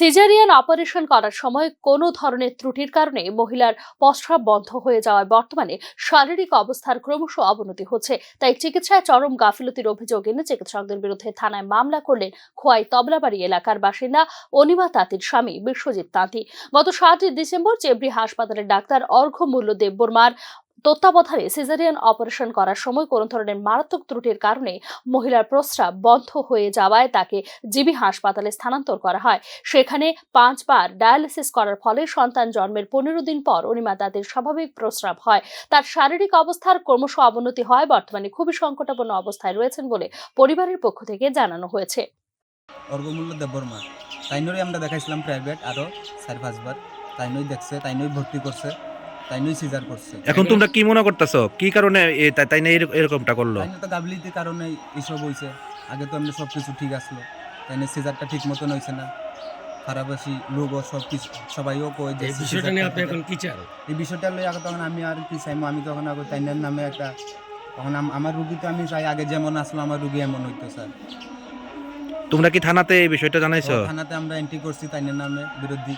Caesarean operation করার সময় কোনো ধরনের ত্রুটির কারণে মহিলার প্রস্রাব বন্ধ হয়ে যাওয়ায় বর্তমানে শারীরিক অবস্থার ক্রমশ অবনতি হচ্ছে। তাই চিকিৎসায় চরম গাফিলতির অভিযোগ এনে চিকিৎসকদের বিরুদ্ধে থানায় মামলা করলেন খোয়াই তবলাবাড়ি এলাকার বাসিন্দা অনিমা তাঁতির স্বামী বিশ্বজিৎ তাঁতি। গত সাতই ডিসেম্বর চেবরি হাসপাতালের ডাক্তার অর্ঘ্য অর্ঘ্যমূল্য দেববর্মার তত্ত্বাবধানে সিজারিয়ান অপারেশন করার সময় কোনো ধরনের মারাত্মক ত্রুটির কারণে মহিলার প্রস্রাব বন্ধ হয়ে যাওয়ায় তাকে জিবি হাসপাতালে স্থানান্তর করা হয়। সেখানে পাঁচবার ডায়ালিসিস করার ফলে সন্তান জন্মের পনেরো দিন পর অনিমা তাদের স্বাভাবিক প্রস্রাব হয়। তার শারীরিক অবস্থার ক্রমশ অবনতি হয়, বর্তমানে খুবই সংকটাপন্ন অবস্থায় রয়েছেন বলে পরিবারের পক্ষ থেকে জানানো হয়েছে। অর্গমূল্য দেববর্মা আমরা দেখাইছিলাম প্রাইভেট আরও চার পাঁচবার। তাইনই দেখছে তাইনই ভর্তি করছে। তাইনই সিজার করছে। এখন তোমরা কি মনে করতেছো? কি কারণে এ- তাই- তাই না এরক- এরকমটা করল? তাইনে তো গাবলিতির কারণে এইসব হয়েছে আগে তো এমনি সব কিছু ঠিক আসলো। তাইনে সিজারটা ঠিক মতন হয়েছে না। খারাপাসি লোকও সব কিছু সবাইও কয় যে এই বিষয়টা নিয়ে আপনি এখন কি চান? এই বিষয়টা লই আগে তখন আমি আর কি চাইব আমি তখন আগে তাইনের নামে একটা তখন আম- আমার রুগী তো আমি চাই আগে যেমন আসলো আমার রুগী এমন হইতো স্যার। তোমরা কি থানাতে এই বিষয়টা জানাইছো? থানাতে আমরা এন্ট্রি করছি তাইনের নামে বিরোধী।